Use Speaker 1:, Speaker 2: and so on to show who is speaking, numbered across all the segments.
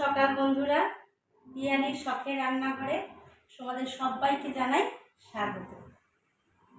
Speaker 1: সকাল বন্ধুরা। পিয়ানির শখের রান্নাঘরে তোমাদের সবাইকে জানাই স্বাগত।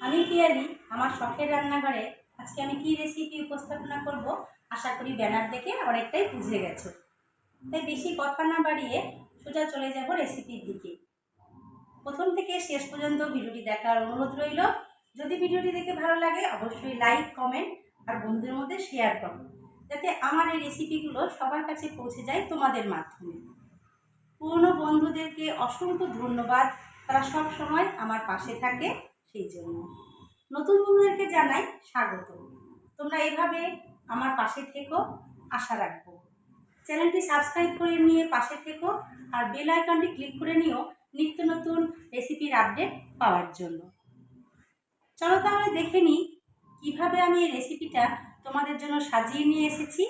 Speaker 1: আমি পিয়ালি, আমার শখের রান্নাঘরে আজকে আমি কি রেসিপি উপস্থাপনা করব আশা করি ব্যানার দেখে অনেকটাই বুঝে গেছো। তাই বেশি কথা না বাড়িয়ে সোজা চলে যাব রেসিপির দিকে। প্রথম থেকে শেষ পর্যন্ত ভিডিওটি দেখার অনুরোধ রইল। যদি ভিডিওটি দেখে ভালো লাগে, অবশ্যই লাইক কমেন্ট আর বন্ধুদের মধ্যে শেয়ার করো। যাতে আমার এই রেসিপিগুলো সবার কাছে পৌঁছে যায় তোমাদের মাধ্যমে। পুরনো বন্ধুদেরকে অসংখ্য ধন্যবাদ। তারা সব সময় আমার পাশে থাকে, সেই জন্য। নতুন বন্ধুদেরকে জানাই স্বাগত। তোমরা এভাবে আমার পাশে থেকো, আশা রাখব। চ্যানেলটি সাবস্ক্রাইব করে নিয়ে পাশে থেকো আর বেল আইকনটি ক্লিক করে নিও নিত্য নতুন রেসিপির আপডেট পাওয়ার জন্য। চলো তাহলে দেখে নিই কীভাবে আমি এই রেসিপিটা তোমাদের জন্য সাজিয়ে নিয়ে এসেছি।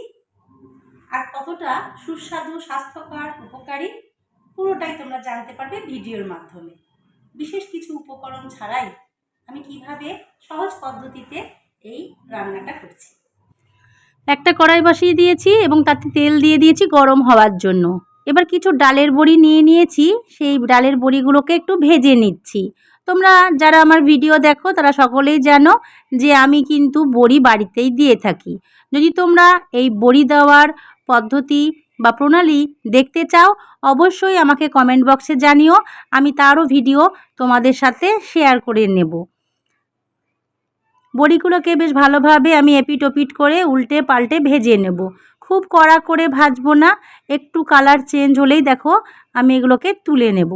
Speaker 1: আর কতটা সুস্বাদু, স্বাস্থ্যকর, উপকারী, পুরোটাই তোমরা জানতে পারবে ভিডিওর মাধ্যমে। বিশেষ কিছু উপকরণ ছাড়াই আমি কীভাবে সহজ পদ্ধতিতে এই রান্নাটা করছি।
Speaker 2: একটা কড়াই বসিয়ে দিয়েছি এবং তাতে তেল দিয়ে দিয়েছি গরম হওয়ার জন্য। এবার কিছু ডালের বড়ি নিয়ে নিয়েছি। সেই ডালের বড়িগুলোকে একটু ভেজে নিচ্ছি। তোমরা যারা আমার ভিডিও দেখো, তারা সকলেই জানো যে আমি কিন্তু বড়ি বাড়িতেই দিয়ে থাকি। যদি তোমরা এই বড়ি দেওয়ার পদ্ধতি বা প্রণালী দেখতে চাও, অবশ্যই আমাকে কমেন্ট বক্সে জানিও, আমি তারও ভিডিও তোমাদের সাথে শেয়ার করে নেব। বড়িগুলোকে বেশ ভালোভাবে আমি এপিট ওপিট করে উল্টে পাল্টে ভেজে নেব। খুব কড়া করে ভাজবো না, একটু কালার চেঞ্জ হলেই দেখো, আমি এগুলোকে তুলে নেব।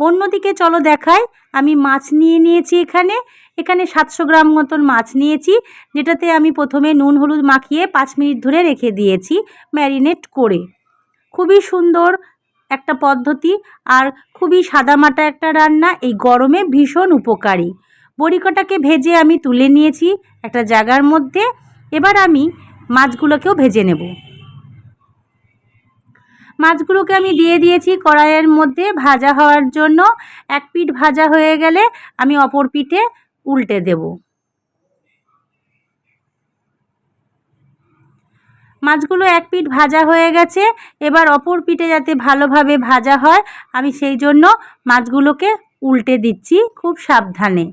Speaker 2: অন্যদিকে চলো দেখাই, আমি মাছ নিয়ে নিয়েছি এখানে। এখানে সাতশো গ্রাম মতন মাছ নিয়েছি, যেটাতে আমি প্রথমে নুন, হলুদ মাখিয়ে পাঁচ মিনিট ধরে রেখে দিয়েছি ম্যারিনেট করে। খুবই সুন্দর একটা পদ্ধতি আর খুবই সাদামাটা একটা রান্না, এই গরমে ভীষণ উপকারী। বড়িকটাকে ভেজে আমি তুলে নিয়েছি একটা জায়গার মধ্যে। এবার আমি মাছগুলোকেও ভেজে নেব। মাছগুলোকে আমি দিয়ে দিয়েছি কড়াইয়ের মধ্যে ভাজা হওয়ার জন্য। এক পিঠ ভাজা হয়ে গেলে আমি অপর পিঠে উল্টে দেব। মাছগুলো এক পিঠ ভাজা হয়ে গেছে। এবার অপর পিঠে যাতে ভালোভাবে ভাজা হয়, আমি সেই জন্য মাছগুলোকে উল্টে দিচ্ছি খুব সাবধানে।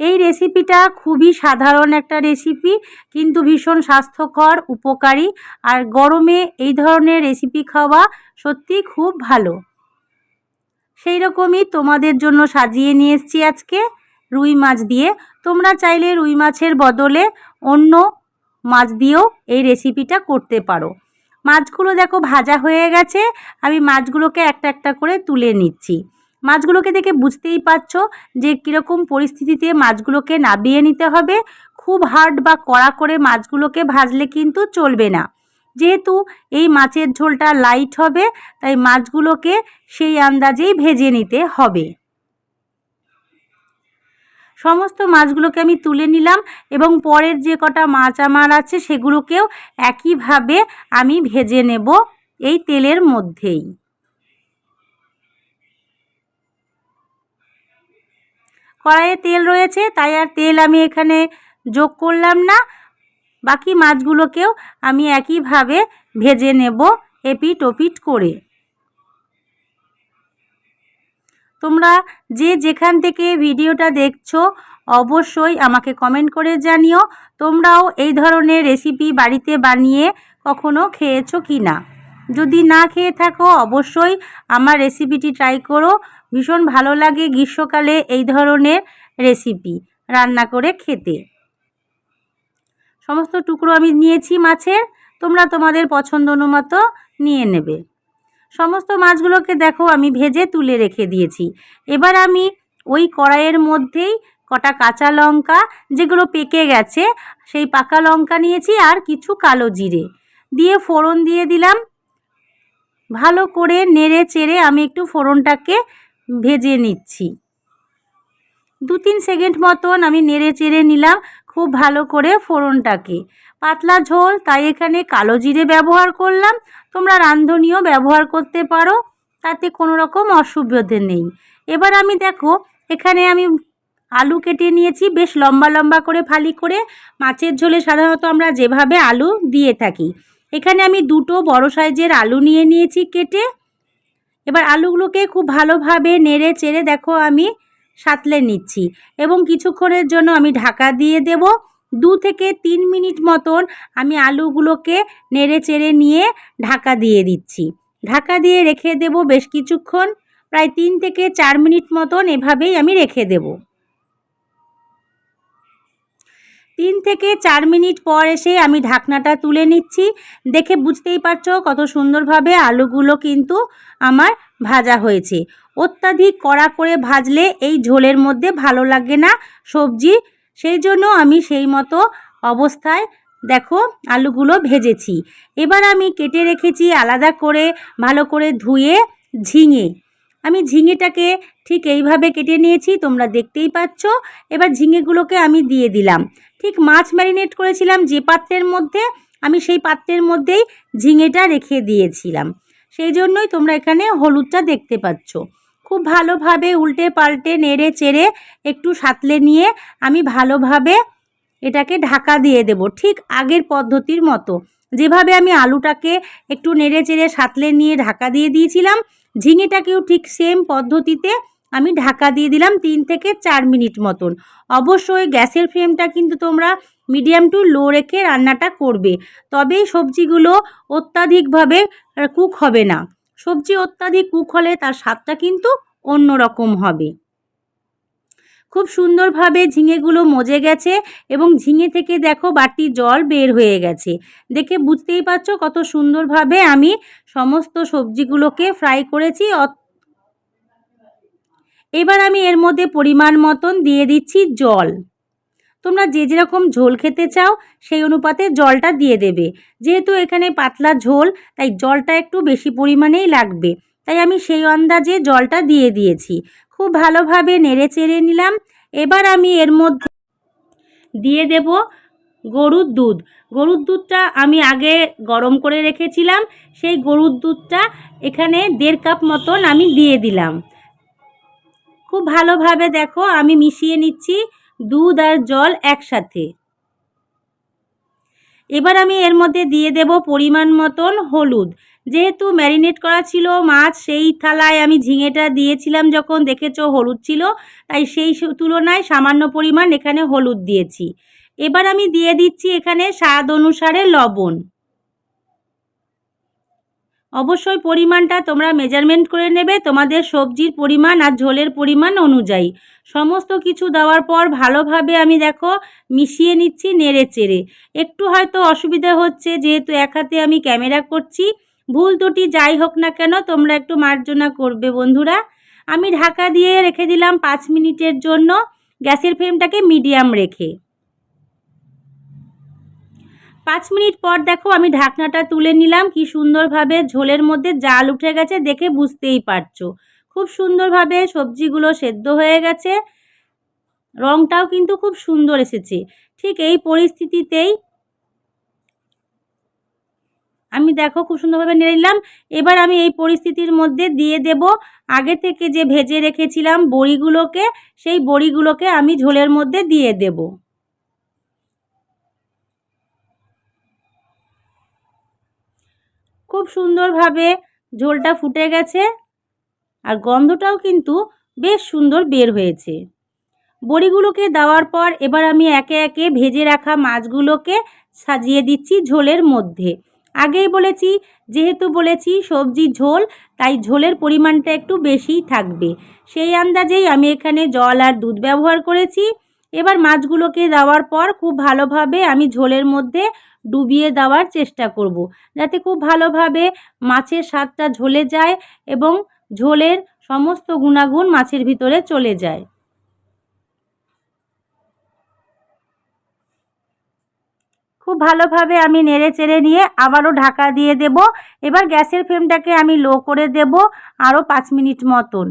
Speaker 2: এই রেসিপিটা খুবই সাধারণ একটা রেসিপি কিন্তু ভীষণ স্বাস্থ্যকর, উপকারী। আর গরমে এই ধরনের রেসিপি খাওয়া সত্যি খুব ভালো। সেই রকমই তোমাদের জন্য সাজিয়ে নিয়ে এসেছি আজকে রুই মাছ দিয়ে। তোমরা চাইলে রুই মাছের বদলে অন্য মাছ দিয়েও এই রেসিপিটা করতে পারো। মাছগুলো দেখো ভাজা হয়ে গেছে। আমি মাছগুলোকে একটা একটা করে তুলে নিচ্ছি। মাছগুলোকে দেখে বুঝতেই পারছ যে কীরকম পরিস্থিতিতে মাছগুলোকে নাবিয়ে নিতে হবে। খুব হার্ড বা কড়া করে মাছগুলোকে ভাজলে কিন্তু চলবে না। যেহেতু এই মাছের ঝোলটা লাইট হবে, তাই মাছগুলোকে সেই আন্দাজেই ভেজে নিতে হবে। সমস্ত মাছগুলোকে আমি তুলে নিলাম এবং পরের যে কটা মাছ আমার আছে সেগুলোকেও একইভাবে আমি ভেজে নেব এই তেলের মধ্যেই। কড়াইয়ে তেল রয়েছে, তাই আর তেল আমি এখানে যোগ করলাম না। বাকি মাছগুলোকেও আমি একইভাবে ভেজে নেব এপিট ওপিট করে। তোমরা যে যেখান থেকে ভিডিওটা দেখছ, অবশ্যই আমাকে কমেন্ট করে জানিও, তোমরাও এই ধরনের রেসিপি বাড়িতে বানিয়ে কখনো খেয়েছো কি না যদি না খেয়ে থাকো, অবশ্যই আমার রেসিপিটি ট্রাই করো। ভীষণ ভালো লাগে গ্রীষ্মকালে এই ধরনের রেসিপি রান্না করে খেতে। সমস্ত টুকরো আমি নিয়েছি মাছের, তোমরা তোমাদের পছন্দ অনুমতো নিয়ে নেবে। সমস্ত মাছগুলোকে দেখো আমি ভেজে তুলে রেখে দিয়েছি। এবার আমি ওই কড়াইয়ের মধ্যেই কটা কাঁচা লঙ্কা, যেগুলো পেকে গেছে, সেই পাকা লঙ্কা নিয়েছি আর কিছু কালো জিরে। দিয়ে ফোড়ন দিয়ে দিলাম। ভালো করে নেড়ে চেড়ে আমি একটু ফোড়নটাকে ভেজে নিচ্ছি। দু তিন সেকেন্ড মতন আমি নেড়ে চেড়ে নিলাম খুব ভালো করে ফোড়নটাকে। পাতলা ঝোল, তাই এখানে কালো জিরে ব্যবহার করলাম। তোমরা রাঁধুনিও ব্যবহার করতে পারো, তাতে কোনো রকম অসুবিধে নেই। এবার আমি দেখো, এখানে আমি আলু কেটে নিয়েছি, বেশ লম্বা লম্বা করে ফালি করে। মাছের ঝোলে সাধারণত আমরা যেভাবে আলু দিয়ে থাকি। এখানে আমি দুটো বড় সাইজের আলু নিয়ে নিয়েছি কেটে। এবার আলুগুলোকে খুব ভালোভাবে নেড়ে চেড়ে দেখো আমি সাতলে নিচ্ছি এবং কিছুক্ষণের জন্য আমি ঢাকা দিয়ে দেব। দু থেকে তিন মিনিট মতন আমি আলুগুলোকে নেড়ে চেড়ে নিয়ে ঢাকা দিয়ে দিচ্ছি। ঢাকা দিয়ে রেখে দেব বেশ কিছুক্ষণ, প্রায় তিন থেকে চার মিনিট মতন এভাবেই আমি রেখে দেব। তিন থেকে চার মিনিট পর এসে আমি ঢাকনাটা তুলে নিচ্ছি। দেখে বুঝতেই পারছ কত সুন্দরভাবে আলুগুলো কিন্তু আমার ভাজা হয়েছে। অত্যাধিক কড়া করে ভাজলে এই ঝোলের মধ্যে ভালো লাগে না সবজি। সেই জন্য আমি সেই মতো অবস্থায় দেখো আলুগুলো ভেজেছি। এবার আমি কেটে রেখেছি আলাদা করে ভালো করে ধুয়ে ঝিঙে। আমি ঝিঙেটাকে ঠিক এইভাবে কেটে নিয়েছি, তোমরা দেখতেই পাচ্ছ। এবার ঝিঙেগুলোকে আমি দিয়ে দিলাম। ঠিক মাছ ম্যারিনেট করেছিলাম যে পাত্রের মধ্যে, আমি সেই পাত্রের মধ্যেই ঝিঙেটা রেখে দিয়েছিলাম। সেই জন্যই তোমরা এখানে হলুদটা দেখতে পাচ্ছ। খুব ভালোভাবে উল্টে পাল্টে নেড়ে চেড়ে একটু সাতলে নিয়ে আমি ভালোভাবে এটাকে ঢাকা দিয়ে দেব ঠিক আগের পদ্ধতির মতো। যেভাবে আমি আলুটাকে একটু নেড়ে চেড়ে সাতলে নিয়ে ঢাকা দিয়ে দিয়েছিলাম, ঝিঙেটাকেও ঠিক সেম পদ্ধতিতে আমি ঢাকা দিয়ে দিলাম তিন থেকে চার মিনিট মতন। অবশ্যই গ্যাসের ফ্লেমটা কিন্তু তোমরা মিডিয়াম টু লো রেখে রান্নাটা করবে। তবেই সবজিগুলো অত্যাধিকভাবে কুক হবে না। সবজি অত্যাধিক কুক হলে তার স্বাদটা কিন্তু অন্য রকম হবে। খুব সুন্দরভাবে ঝিঙেগুলো মজে গেছে এবং ঝিঙে থেকে দেখো বাটি জল বের হয়ে গেছে। দেখে বুঝতেই পারছ কত সুন্দরভাবে আমি সমস্ত সবজিগুলোকে ফ্রাই করেছি। এবার আমি এর মধ্যে পরিমাণ মতন দিয়ে দিচ্ছি জল। তোমরা যে যেরকম ঝোল খেতে চাও, সেই অনুপাতে জলটা দিয়ে দেবে। যেহেতু এখানে পাতলা ঝোল, তাই জলটা একটু বেশি পরিমাণেই লাগবে। তাই আমি সেই আন্দাজে জলটা দিয়ে দিয়েছি। খুব ভালোভাবে নেড়ে চেড়ে নিলাম। এবার আমি এর মধ্যে দিয়ে দেব গরুর দুধ। গরুর দুধটা আমি আগে গরম করে রেখেছিলাম। সেই গরুর দুধটা এখানে দেড় কাপ মতন আমি দিয়ে দিলাম। খুব ভালোভাবে দেখো, আমি মিশিয়ে নিচ্ছি দুধ আর জল একসাথে। এবার আমি এর মধ্যে দিয়ে দেব পরিমাণ মতন হলুদ। যেহেতু ম্যারিনেট করা ছিল মাছ, সেই থালায় আমি ঝিঙেটা দিয়েছিলাম যখন দেখেছ হলুদ ছিল, তাই সেই তুলনায় সামান্য পরিমাণ এখানে হলুদ দিয়েছি। এবার আমি দিয়ে দিচ্ছি এখানে স্বাদ অনুসারে লবণ। অবশ্যই পরিমাণটা তোমরা মেজারমেন্ট করে নেবে, তোমাদের সবজির পরিমাণ আর ঝোলের পরিমাণ অনুযায়ী। সমস্ত কিছু দেওয়ার পর ভালোভাবে আমি দেখো মিশিয়ে নিচ্ছি নেড়ে চেড়ে। একটু হয়তো অসুবিধা হচ্ছে, যেহেতু এক হাতে আমি ক্যামেরা করছি। ভুল ত্রুটি যাই হোক না কেন, তোমরা একটু মার্জনা করবে বন্ধুরা। আমি ঢাকা দিয়ে রেখে দিলাম পাঁচ মিনিটের জন্য। গ্যাসের ফ্লেমটাকে মিডিয়াম রেখে। পাঁচ মিনিট পর দেখো আমি ঢাকনাটা তুলে নিলাম। কি সুন্দরভাবে ঝোলের মধ্যে জাল উঠে গেছে দেখে বুঝতেই পারছ। খুব সুন্দরভাবে সবজিগুলো সেদ্ধ হয়ে গেছে। রঙটাও কিন্তু খুব সুন্দর এসেছে। ঠিক এই পরিস্থিতিতেই আমি দেখো খুব সুন্দরভাবে নেড়ে নিলাম। এবার আমি এই পরিস্থিতির মধ্যে দিয়ে দেব। আগে থেকে যে ভেজে রেখেছিলাম বড়িগুলোকে, সেই বড়িগুলোকে আমি ঝোলের মধ্যে দিয়ে দেব। খুব সুন্দরভাবে ঝোলটা ফুটে গেছে আর গন্ধটাও কিন্তু বেশ সুন্দর বের হয়েছে। বড়িগুলোকে দেওয়ার পর এবার আমি একে একে ভেজে রাখা মাছগুলোকে সাজিয়ে দিচ্ছি ঝোলের মধ্যে। আগেই বলেছি, যেহেতু বলেছি সবজি ঝোল, তাই ঝোলের পরিমাণটা একটু বেশিই থাকবে। সেই আন্দাজেই আমি এখানে জল আর দুধ ব্যবহার করেছি। এবার মাছগুলোকে দেওয়ার পর খুব ভালোভাবে আমি ঝোলের মধ্যে ডুবিয়ে দেওয়ার চেষ্টা করব। যাতে খুব ভালোভাবে মাছের স্বাদটা ঝোলে যায় এবং ঝোলের সমস্ত গুণাগুণ মাছের ভিতরে চলে যায়। খুব ভালোভাবে আমি নেড়ে চেড়ে নিয়ে আবারও ঢাকা দিয়ে দেব। এবার গ্যাসের ফ্লেমটাকে আমি লো করে দেব আরও পাঁচ মিনিট মতন।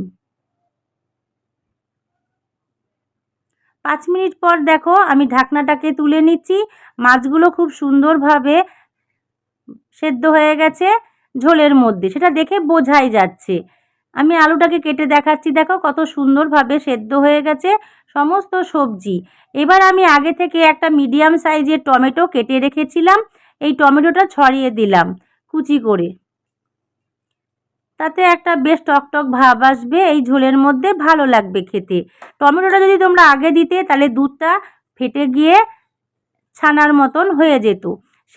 Speaker 2: পাঁচ মিনিট পর দেখো আমি ঢাকনাটাকে তুলে নিচ্ছি। মাছগুলো খুব সুন্দরভাবে সেদ্ধ হয়ে গেছে ঝোলের মধ্যে। সেটা দেখে বোঝাই যাচ্ছে। আমি আলুটাকে কেটে দেখাচ্ছি। দেখো কত সুন্দরভাবে সেদ্ধ হয়ে গেছে সমস্ত সবজি। এবার আমি আগে থেকে একটা মিডিয়াম সাইজের টমেটো কেটে রেখেছিলাম। এই টমেটোটা ছড়িয়ে দিলাম কুচি করে। তাতে একটা বেশ টকটক ভাব আসবে, এই ঝোলের মধ্যে ভালো লাগবে খেতে। টমেটোটা যদি তোমরা আগে দিতে, তাহলে দুধটা ফেটে গিয়ে ছানার মতন হয়ে যেত।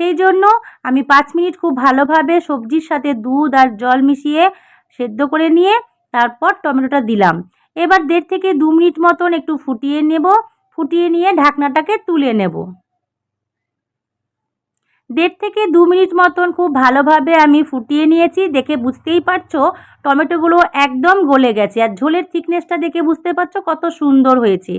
Speaker 2: সেই জন্য আমি পাঁচ মিনিট খুব ভালোভাবে সবজির সাথে দুধ আর জল মিশিয়ে সেদ্ধ করে নিয়ে তারপর টমেটোটা দিলাম। এবার দেড় থেকে দু মিনিট মতন একটু ফুটিয়ে নেব। ফুটিয়ে নিয়ে ঢাকনাটাকে তুলে নেব। দেড় থেকে দু মিনিট মতন খুব ভালোভাবে আমি ফুটিয়ে নিয়েছি, দেখে বুঝতেই পারছ টমেটোগুলো একদম গলে গেছে। আর ঝোলের থিকনেসটা দেখে বুঝতে পারছ কত সুন্দর হয়েছে।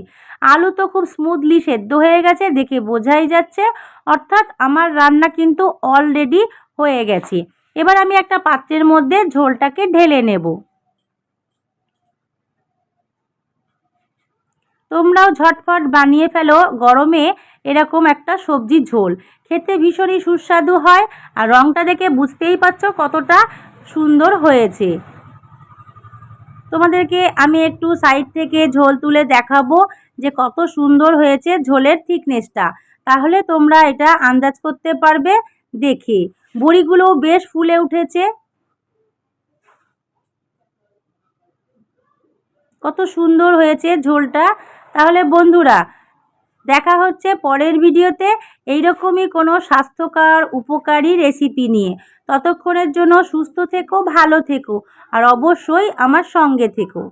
Speaker 2: আলু তো খুব স্মুথলি সেদ্ধ হয়ে গেছে, দেখে বোঝাই যাচ্ছে। অর্থাৎ আমার রান্না কিন্তু অলরেডি হয়ে গেছে। এবার আমি একটা পাত্রের মধ্যে ঝোলটাকে ঢেলে নেব। তোমরাও ঝটফট বানিয়ে ফেলো গরমে এরকম একটা সবজি ঝোল। খেতে ভীষণই সুস্বাদু হয় আর রঙটা দেখে বুঝতেই পারছ কতটা সুন্দর হয়েছে। তোমাদেরকে আমি একটু সাইড থেকে ঝোল তুলে দেখাবো যে কত সুন্দর হয়েছে ঝোলের থিকনেসটা তাহলে তোমরা এটা আন্দাজ করতে পারবে দেখে। বড়িগুলোও বেশ ফুলে উঠেছে। কত সুন্দর হয়েছে ঝোলটা। তাহলে বন্ধুরা, দেখা হচ্ছে পরের ভিডিওতে এইরকমই কোনো স্বাস্থ্যকর, উপকারী রেসিপি নিয়ে। ততক্ষণের জন্য সুস্থ থেকো, ভালো থেকো, আর অবশ্যই আমার সঙ্গে থেকো।